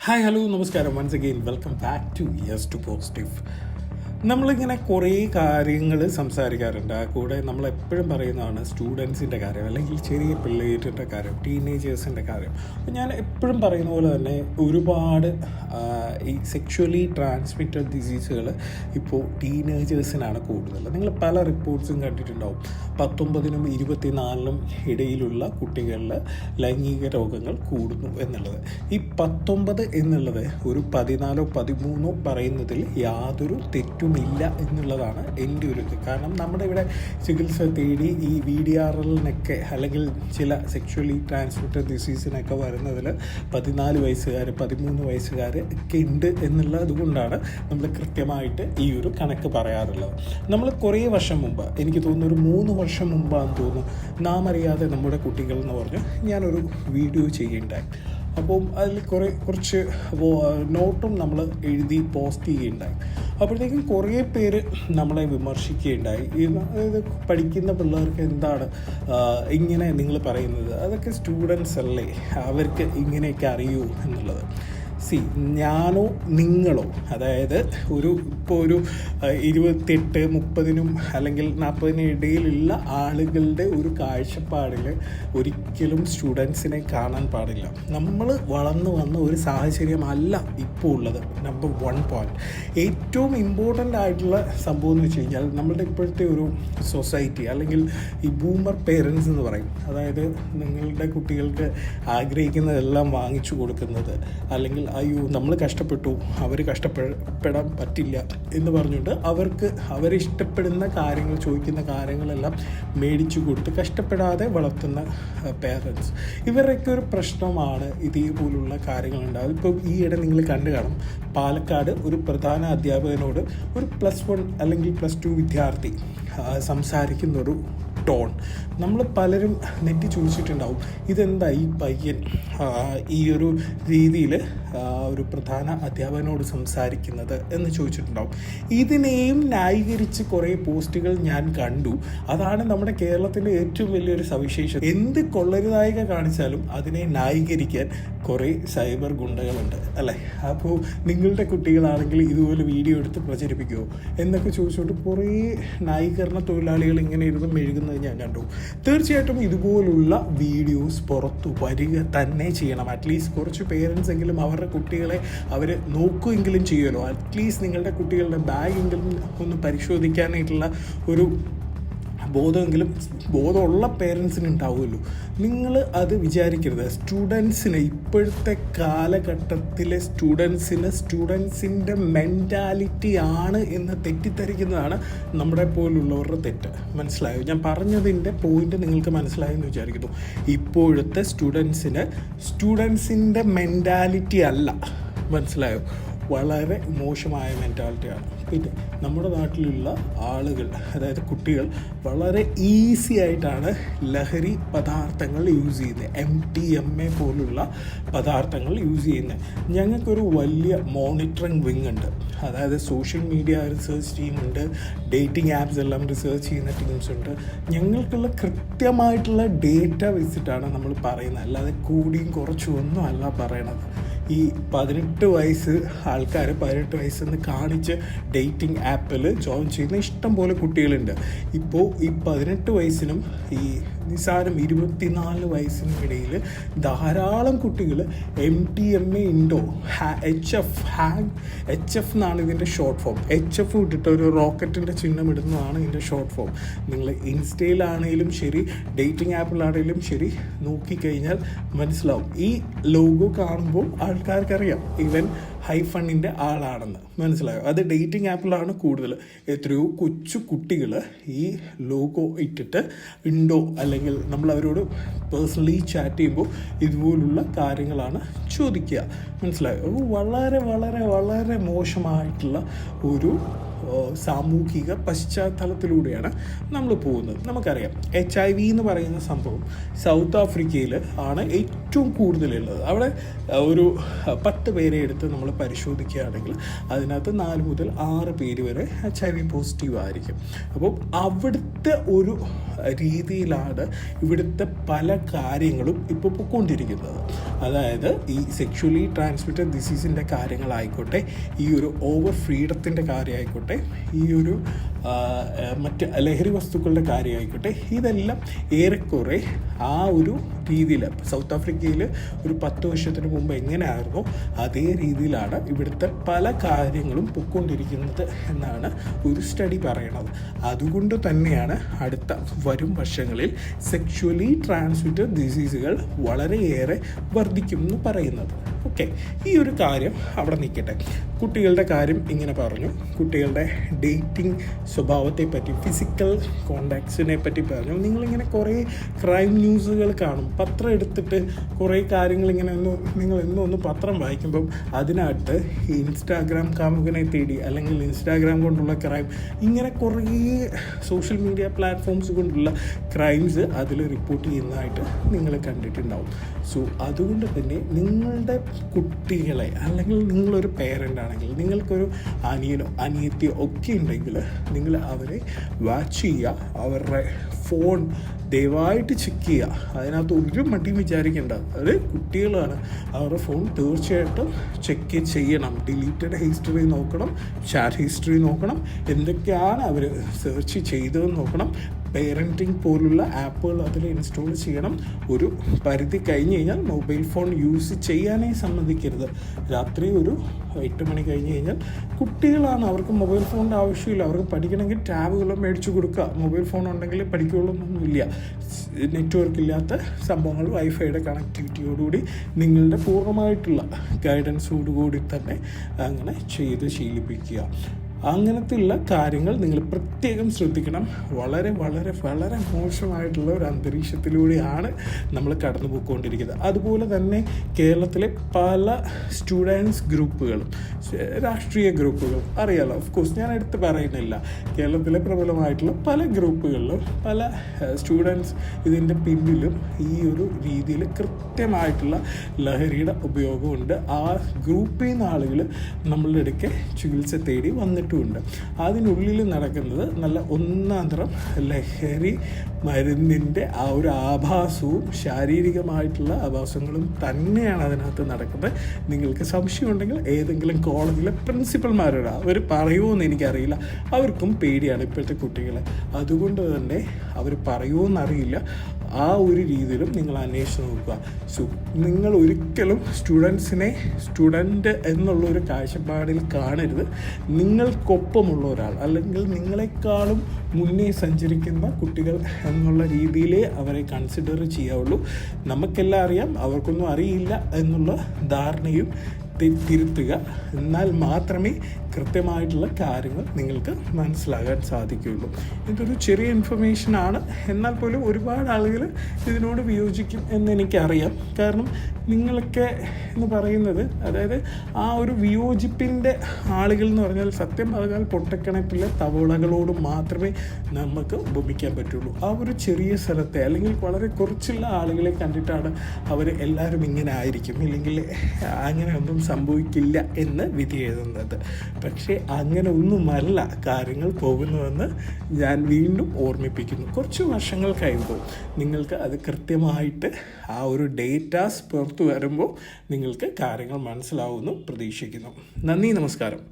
Hi hello നമസ്കാരം once again welcome back to yes to positive നമ്മളിങ്ങനെ കുറേ കാര്യങ്ങൾ സംസാരിക്കാറുണ്ട്. ആ കൂടെ നമ്മൾ എപ്പോഴും പറയുന്നതാണ് സ്റ്റുഡൻസിന്റെ കാര്യം അല്ലെങ്കിൽ ചെറിയ പിള്ളേരുടെ കാര്യം ടീനേജേഴ്സിന്റെ കാര്യം. അപ്പോൾ ഞാൻ എപ്പോഴും പറയുന്ന പോലെ തന്നെ ഒരുപാട് ഈ സെക്ഷുവലി ട്രാൻസ്മിറ്റഡ് ഡിസീസുകൾ ഇപ്പോൾ ടീനേജേഴ്സിനാണ് കൂടുതൽ. നിങ്ങൾ പല റിപ്പോർട്ട്സും കണ്ടിട്ടുണ്ടാവും. പത്തൊമ്പതിനും ഇരുപത്തിനാലിനും ഇടയിലുള്ള കുട്ടികളിൽ ലൈംഗിക രോഗങ്ങൾ കൂടുന്നു എന്നുള്ളത്. ഈ പത്തൊമ്പത് എന്നുള്ളത് ഒരു പതിനാലോ പതിമൂന്നോ പറയുന്നതിൽ യാതൊരു തെറ്റുമില്ല എന്നുള്ളതാണ് എന്റെ ഒരു ഇത്. കാരണം നമ്മുടെ ഇവിടെ ചികിത്സ തേടി ഈ വി ഡി ആർ എല്ലിനൊക്കെ അല്ലെങ്കിൽ ചില സെക്ഷലി ട്രാൻസ്മിറ്റഡ് ഡിസീസിനൊക്കെ വരുന്നതിൽ പതിനാല് വയസ്സുകാർ പതിമൂന്ന് വയസ്സുകാർ ഒക്കെ ഉണ്ട് എന്നുള്ളത് കൊണ്ടാണ് നമ്മൾ കൃത്യമായിട്ട് ഈ ഒരു കണക്ക് പറയാറുള്ളത്. നമ്മൾ കുറേ വർഷം മുമ്പ് എനിക്ക് തോന്നുന്നു ഒരു മൂന്ന് വർഷം മുമ്പാണെന്ന് തോന്നുന്നു നാം അറിയാതെ നമ്മുടെ കുട്ടികൾ എന്ന് പറഞ്ഞ് ഞാനൊരു വീഡിയോ ചെയ്യുണ്ടായി അപ്പം അതിൽ കുറേ കുറച്ച് നോട്ടും നമ്മൾ എഴുതി പോസ്റ്റ് ചെയ്യുകയുണ്ടായി. അപ്പോഴത്തേക്കും കുറേ പേര് നമ്മളെ വിമർശിക്കുകയുണ്ടായി. അതായത് പഠിക്കുന്ന പിള്ളേർക്ക് എന്താണ് ഇങ്ങനെ നിങ്ങൾ പറയുന്നത്? അതൊക്കെ സ്റ്റുഡൻസ് അല്ലേ? അവർക്ക് ഇങ്ങനെയൊക്കെ അറിയൂ എന്നുള്ളത്. സി ഞാനോ നിങ്ങളോ അതായത് ഒരു ഇപ്പോൾ ഒരു ഇരുപത്തെട്ട് മുപ്പതിനും അല്ലെങ്കിൽ നാൽപ്പതിനും ഇടയിലുള്ള ആളുകളുടെ ഒരു കാഴ്ചപ്പാടിൽ ഒരിക്കലും സ്റ്റുഡൻസിനെ കാണാൻ പാടില്ല. നമ്മൾ വളർന്നു വന്ന ഒരു സാഹചര്യമല്ല ഇപ്പോൾ ഉള്ളത്. നമ്പർ വൺ പോയിന്റ് ഏറ്റവും ഇമ്പോർട്ടന്റ് ആയിട്ടുള്ള സംഭവം എന്ന് വെച്ച് കഴിഞ്ഞാൽ നമ്മളുടെ ഇപ്പോഴത്തെ ഒരു സൊസൈറ്റി അല്ലെങ്കിൽ ഈ ബൂമർ പേരൻസ് എന്ന് പറയും. അതായത് നിങ്ങളുടെ കുട്ടികൾക്ക് ആഗ്രഹിക്കുന്നതെല്ലാം വാങ്ങിച്ചു കൊടുക്കുന്നത് അല്ലെങ്കിൽ അയ്യോ നമ്മൾ കഷ്ടപ്പെട്ടു. അവർ കഷ്ടപ്പെടാൻ പറ്റില്ല എന്ന് പറഞ്ഞുകൊണ്ട് അവർക്ക് അവരിഷ്ടപ്പെടുന്ന കാര്യങ്ങൾ ചോദിക്കുന്ന കാര്യങ്ങളെല്ലാം മേടിച്ചു കൊടുത്ത് കഷ്ടപ്പെടാതെ വളർത്തുന്ന പേരൻസ് ഇവരുടെയൊക്കെ ഒരു പ്രശ്നമാണ് ഇതേപോലുള്ള കാര്യങ്ങളുണ്ട്. ഈ ഈയിടെ നിങ്ങൾ കണ്ടു കാണും. പാലക്കാട് ഒരു പ്രധാന അധ്യാപകനോട് ഒരു പ്ലസ് വൺ അല്ലെങ്കിൽ പ്ലസ് ടു വിദ്യാർത്ഥി സംസാരിക്കുന്നൊരു ടോൺ നമ്മൾ പലരും നെറ്റി ചോദിച്ചിട്ടുണ്ടാവും. ഇതെന്താ ഈ പയ്യൻ? ഈ ഒരു രീതിയിൽ ഒരു പ്രധാന അധ്യാപകനോട് സംസാരിക്കുന്നത് എന്ന് ചോദിച്ചിട്ടുണ്ടാവും. ഇതിനെയും ന്യായീകരിച്ച് കുറേ പോസ്റ്റുകൾ ഞാൻ കണ്ടു. അതാണ് നമ്മുടെ കേരളത്തിന്റെ ഏറ്റവും വലിയൊരു സവിശേഷത. എന്ത് കൊള്ളരുതായിക കാണിച്ചാലും അതിനെ ന്യായീകരിക്കാൻ കുറേ സൈബർ ഗുണ്ടകളുണ്ട് അല്ലേ? അപ്പോൾ നിങ്ങളുടെ കുട്ടികളാണെങ്കിൽ ഇതുപോലെ വീഡിയോ എടുത്ത് പ്രചരിപ്പിക്കുമോ എന്നൊക്കെ ചോദിച്ചുകൊണ്ട് കുറേ ന്യായീകരണ തൊഴിലാളികൾ ഇങ്ങനെ ഇരുന്ന് മെഴുകുന്നത് ഞാൻ കണ്ടു. തീർച്ചയായിട്ടും ഇതുപോലുള്ള വീഡിയോസ് പുറത്തു വരിക തന്നെ ചെയ്യണം. അറ്റ്ലീസ്റ്റ് കുറച്ച് പേരൻസ് എങ്കിലും അവരുടെ കുട്ടികളെ അവർ നോക്കുമെങ്കിലും ചെയ്യുമല്ലോ. അറ്റ്ലീസ്റ്റ് നിങ്ങളുടെ കുട്ടികളുടെ ബാഗെങ്കിലും ഒന്ന് പരിശോധിക്കാനായിട്ടുള്ള ഒരു ബോധമെങ്കിലും ബോധമുള്ള പേരൻസിന് ഉണ്ടാവുമല്ലോ. നിങ്ങൾ അത് വിചാരിക്കരുത്. സ്റ്റുഡൻസിന് ഇപ്പോഴത്തെ കാലഘട്ടത്തിലെ സ്റ്റുഡൻസിന് സ്റ്റുഡൻസിന്റെ മെന്റാലിറ്റി ആണ് എന്ന് തെറ്റിദ്ധരിക്കുന്നതാണ് നമ്മുടെ പോലുള്ളവരുടെ തെറ്റ്. മനസ്സിലായോ? ഞാൻ പറഞ്ഞതിന്റെ പോയിന്റ് നിങ്ങൾക്ക് മനസ്സിലായെന്ന് വിചാരിക്കുന്നു. ഇപ്പോഴത്തെ സ്റ്റുഡൻസിന് സ്റ്റുഡൻസിന്റെ മെന്റാലിറ്റി അല്ല. മനസ്സിലായോ? വളരെ മോശമായ മെന്റാലിറ്റിയാണ് പിന്നെ നമ്മുടെ നാട്ടിലുള്ള ആളുകൾ അതായത് കുട്ടികൾ വളരെ ഈസി ആയിട്ടാണ് ലഹരി പദാർത്ഥങ്ങൾ യൂസ് ചെയ്യുന്നത് എം ടി എം എ പോലുള്ള പദാർത്ഥങ്ങൾ യൂസ് ചെയ്യുന്നത് ഞങ്ങൾക്കൊരു വലിയ മോണിറ്ററിങ് വിങ് ഉണ്ട്. അതായത് സോഷ്യൽ മീഡിയ റിസർച്ച് ടീമുണ്ട് ഡേറ്റിംഗ് ആപ്സ് എല്ലാം റിസർച്ച് ചെയ്യുന്ന ടീംസ് ഉണ്ട്. ഞങ്ങൾക്കുള്ള കൃത്യമായിട്ടുള്ള ഡേറ്റ വെച്ചിട്ടാണ് നമ്മൾ പറയുന്നത് അല്ലാതെ കൂടിയും കുറച്ചും ഒന്നും അല്ല പറയണത്. ഈ പതിനെട്ട് വയസ്സ് ആൾക്കാർ പതിനെട്ട് വയസ്സെന്ന് കാണിച്ച് ഡേറ്റിംഗ് ആപ്പിൽ ജോയിൻ ചെയ്യുന്ന ഇഷ്ടം പോലെ കുട്ടികളുണ്ട്. ഇപ്പോൾ ഈ പതിനെട്ട് വയസ്സിനും ഈ നിസാരം ഇരുപത്തിനാല് വയസ്സിനിടയിൽ ധാരാളം കുട്ടികൾ എം ടി എം എ ഇൻഡോ H F hang H F എന്നാണ് ഇതിന്റെ ഷോർട്ട് ഫോം എച്ച് എഫ് ഇട്ടിട്ട് ഒരു റോക്കറ്റിന്റെ ചിഹ്നം ഇടുന്നതാണ് ഇതിന്റെ ഷോർട്ട് ഫോം നിങ്ങൾ ഇൻസ്റ്റയിലാണെങ്കിലും ശരി ഡേറ്റിംഗ് ആപ്പിലാണെങ്കിലും ശരി നോക്കിക്കഴിഞ്ഞാൽ മനസ്സിലാവും. ഈ ലോഗോ കാണുമ്പോൾ ആൾക്കാർക്കറിയാം. ഇവൻ ഹൈ ഫണ്ടിന്റെ ആളാണെന്ന്. മനസ്സിലായോ? അത് ഡേറ്റിംഗ് ആപ്പിലാണ് കൂടുതൽ. എത്രയോ കൊച്ചു കുട്ടികൾ ഈ ലോഗോ ഇട്ടിട്ട് ഉണ്ടോ അല്ലെങ്കിൽ നമ്മൾ അവരോട് പേഴ്സണലി ചാറ്റ് ചെയ്യുമ്പോൾ ഇതുപോലുള്ള കാര്യങ്ങളാണ് ചോദിക്കുക. മനസ്സിലായോ? വളരെ വളരെ വളരെ മോശമായിട്ടുള്ള ഒരു സാമൂഹിക പശ്ചാത്തലത്തിലൂടെയാണ് നമ്മൾ പോകുന്നത്. നമുക്കറിയാം എച്ച് ഐ വി എന്ന് പറയുന്ന സംഭവം സൗത്ത് ആഫ്രിക്കയിൽ ആണ് ഏറ്റവും കൂടുതലുള്ളത്. അവിടെ ഒരു പത്ത് പേരെ എടുത്ത് നമ്മൾ പരിശോധിക്കുകയാണെങ്കിൽ അതിനകത്ത് നാല് മുതൽ ആറ് പേര് വരെ എച്ച് ഐ വി പോസിറ്റീവ് ആയിരിക്കും. അപ്പോൾ അവിടുത്തെ ഒരു രീതിയിലാണ് ഇവിടുത്തെ പല കാര്യങ്ങളും ഇപ്പോൾ പൊയ്ക്കൊണ്ടിരിക്കുന്നത് അതായത് ഈ സെക്ഷുവലി ട്രാൻസ്മിറ്റഡ് ഡിസീസിന്റെ കാര്യങ്ങളായിക്കോട്ടെ ഈ ഒരു ഓവർ ഫ്രീഡത്തിന്റെ കാര്യമായിക്കോട്ടെ ഈ ഒരു മറ്റ് ലഹരി വസ്തുക്കളുടെ കാര്യമായിക്കോട്ടെ ഇതെല്ലാം ഏറെക്കുറെ ആ ഒരു രീതിയിൽ സൗത്ത് ആഫ്രിക്കയിൽ ഒരു പത്ത് വർഷത്തിന് മുമ്പ് എങ്ങനെയായിരുന്നോ അതേ രീതിയിലാണ് ഇവിടുത്തെ പല കാര്യങ്ങളും പൊയ്ക്കൊണ്ടിരിക്കുന്നത് എന്നാണ് ഒരു സ്റ്റഡി പറയണത്. അതുകൊണ്ട് തന്നെയാണ് അടുത്ത വരും വർഷങ്ങളിൽ സെക്ഷുവലി ട്രാൻസ്മിറ്റഡ് ഡിസീസുകൾ വളരെയേറെ വർദ്ധിക്കും എന്ന് പറയുന്നത്. ഓക്കെ ഈ ഒരു കാര്യം അവിടെ നിൽക്കട്ടെ. കുട്ടികളുടെ കാര്യം ഇങ്ങനെ പറഞ്ഞു. കുട്ടികളുടെ ഡേറ്റിംഗ് സ്വഭാവത്തെപ്പറ്റി ഫിസിക്കൽ കോണ്ടാക്ട്സിനെ പറ്റി പറഞ്ഞു. നിങ്ങളിങ്ങനെ കുറേ ക്രൈം ന്യൂസുകൾ കാണും. പത്രം എടുത്തിട്ട് കുറേ കാര്യങ്ങൾ ഇങ്ങനെ ഒന്ന് നിങ്ങൾ എന്നും ഒന്ന് പത്രം വായിക്കുമ്പം അതിനകത്ത് ഈ ഇൻസ്റ്റാഗ്രാം കാമുകനെ തേടി അല്ലെങ്കിൽ ഇൻസ്റ്റാഗ്രാം കൊണ്ടുള്ള ക്രൈം ഇങ്ങനെ കുറേ സോഷ്യൽ മീഡിയ പ്ലാറ്റ്ഫോംസ് കൊണ്ടുള്ള ക്രൈംസ് അതിൽ റിപ്പോർട്ട് ചെയ്യുന്നതായിട്ട് നിങ്ങൾ കണ്ടിട്ടുണ്ടാവും. സോ അതുകൊണ്ട് തന്നെ നിങ്ങളുടെ കുട്ടികളെ അല്ലെങ്കിൽ നിങ്ങളൊരു പേരന്റ് ആണെങ്കിൽ നിങ്ങൾക്കൊരു അനിയനോ അനിയത്തിയോ ഒക്കെ ഉണ്ടെങ്കിൽ നിങ്ങൾ അവരെ വാച്ച് ചെയ്യുക അവരുടെ ഫോൺ ദയവായിട്ട് ചെക്ക് ചെയ്യുക. അതിനകത്ത് ഒരു മടിയും വിചാരിക്കേണ്ട. അത് കുട്ടികളാണ്. അവരുടെ ഫോൺ തീർച്ചയായിട്ടും ചെക്ക് ചെയ്യണം. ഡിലീറ്റഡ് ഹിസ്റ്ററി നോക്കണം ചാറ്റ് ഹിസ്റ്ററി നോക്കണം. എന്തൊക്കെയാണ് അവർ സെർച്ച് ചെയ്തതെന്ന് നോക്കണം. പേരന്റിങ് പോലുള്ള ആപ്പുകൾ അതിൽ ഇൻസ്റ്റാൾ ചെയ്യണം. ഒരു പരിധി കഴിഞ്ഞ് കഴിഞ്ഞാൽ മൊബൈൽ ഫോൺ യൂസ് ചെയ്യാനേ സമ്മതിക്കരുത്. രാത്രി ഒരു എട്ട് മണി കഴിഞ്ഞ് കഴിഞ്ഞാൽ കുട്ടികളാണ്. അവർക്ക് മൊബൈൽ ഫോണിന്റെ ആവശ്യമില്ല. അവർക്ക് പഠിക്കണമെങ്കിൽ ടാബുകൾ മേടിച്ചു കൊടുക്കുക. മൊബൈൽ ഫോൺ ഉണ്ടെങ്കിൽ പഠിക്കുകയുള്ളൂ നെറ്റ്വർക്ക് ഇല്ലാത്ത സംഭവങ്ങൾ വൈഫൈയുടെ കണക്ടിവിറ്റിയോടുകൂടി നിങ്ങളുടെ പൂർണമായിട്ടുള്ള ഗൈഡൻസോടുകൂടി തന്നെ അങ്ങനെ ചെയ്ത് ശീലിപ്പിക്കുക. അങ്ങനത്തെയുള്ള കാര്യങ്ങൾ നിങ്ങൾ പ്രത്യേകം ശ്രദ്ധിക്കണം. വളരെ വളരെ വളരെ മോശമായിട്ടുള്ള ഒരു അന്തരീക്ഷത്തിലൂടെയാണ് നമ്മൾ കടന്നു പോയിക്കൊണ്ടിരിക്കുന്നത് അതുപോലെ തന്നെ കേരളത്തിലെ പല സ്റ്റുഡൻസ് ഗ്രൂപ്പുകളും രാഷ്ട്രീയ ഗ്രൂപ്പുകളും അറിയാലോ ഓഫ് കോഴ്സ് ഞാൻ എടുത്ത് പറയുന്നില്ല. കേരളത്തിലെ പ്രബലമായിട്ടുള്ള പല ഗ്രൂപ്പുകളിലും പല സ്റ്റുഡൻസ് ഇതിന്റെ പിന്നിലും ഈ ഒരു രീതിയിൽ കൃത്യമായിട്ടുള്ള ലഹരിയുടെ ഉപയോഗമുണ്ട്. ആ ഗ്രൂപ്പിൽ നിന്ന് ആളുകൾ നമ്മളുടെ ഇടയ്ക്ക് ചികിത്സ തേടി വന്നിട്ടുമുണ്ട് അതിനുള്ളിൽ നടക്കുന്നത് നല്ല ഒന്നാന്തരം ലഹരി മരുന്നിന്റെ ആ ഒരു ആഭാസവും ശാരീരികമായിട്ടുള്ള ആഭാസങ്ങളും തന്നെയാണ് അതിനകത്ത് നടക്കുന്നത്. നിങ്ങൾക്ക് സംശയമുണ്ടെങ്കിൽ ഏതെങ്കിലും കോളേജിലെ പ്രിൻസിപ്പൽമാരോട് അവർ പറയുമോയെന്ന് എനിക്കറിയില്ല. അവർക്കും പേടിയാണ് ഇപ്പോഴത്തെ കുട്ടികളെ. അതുകൊണ്ട് തന്നെ അവർ പറയുമോയെന്നറിയില്ല ആ ഒരു രീതിയിലും നിങ്ങൾ അന്വേഷിച്ച് നോക്കുക. സോ നിങ്ങൾ ഒരിക്കലും സ്റ്റുഡൻസിനെ സ്റ്റുഡന്റ് എന്നുള്ള ഒരു കാഴ്ചപ്പാടിൽ കാണരുത്. നിങ്ങൾക്കൊപ്പമുള്ള ഒരാൾ അല്ലെങ്കിൽ നിങ്ങളെക്കാളും മുന്നേ സഞ്ചരിക്കുന്ന കുട്ടികൾ എന്നുള്ള രീതിയിലേ അവരെ കൺസിഡർ ചെയ്യാവുള്ളൂ. നമുക്കെല്ലാം അറിയാം അവർക്കൊന്നും അറിയില്ല എന്നുള്ള ധാരണയും തിരുത്തുക. എന്നാൽ മാത്രമേ കൃത്യമായിട്ടുള്ള കാര്യങ്ങൾ നിങ്ങൾക്ക് മനസ്സിലാകാൻ സാധിക്കുകയുള്ളൂ. ഇതൊരു ചെറിയ ഇൻഫർമേഷൻ ആണ്. എന്നാൽ പോലും ഒരുപാട് ആളുകൾ ഇതിനോട് വിയോജിക്കും എന്ന് എനിക്കറിയാം. കാരണം നിങ്ങളൊക്കെ എന്ന് പറയുന്നത് അതായത് ആ ഒരു വിയോജിപ്പിന്റെ ആളുകൾ എന്ന് പറഞ്ഞാൽ സത്യം പറഞ്ഞാൽ പൊട്ടക്കിണറ്റിലെ തവളകളോട് മാത്രമേ നമുക്ക് ഉപമിക്കാൻ പറ്റുള്ളൂ. ആ ഒരു ചെറിയ സ്ഥലത്തെ അല്ലെങ്കിൽ വളരെ കുറച്ചുള്ള ആളുകളെ കണ്ടിട്ടാണ് അവർ എല്ലാവരും ഇങ്ങനെ ആയിരിക്കും. ഇല്ലെങ്കിൽ അങ്ങനെ ഒന്നും സംഭവിക്കില്ല എന്ന് വിധി എഴുതുന്നത്. പക്ഷേ അങ്ങനെ ഒന്നുമല്ല കാര്യങ്ങൾ പോകുന്നുവെന്ന് ഞാൻ വീണ്ടും ഓർമ്മിപ്പിക്കുന്നു. കുറച്ച് വർഷങ്ങൾ കഴിയുമ്പോൾ നിങ്ങൾക്ക് അത് കൃത്യമായിട്ട് ആ ഒരു ഡേറ്റാസ് പുറത്തു വരുമ്പോൾ നിങ്ങൾക്ക് കാര്യങ്ങൾ മനസ്സിലാവുമെന്ന് പ്രതീക്ഷിക്കുന്നു. നന്ദി നമസ്കാരം.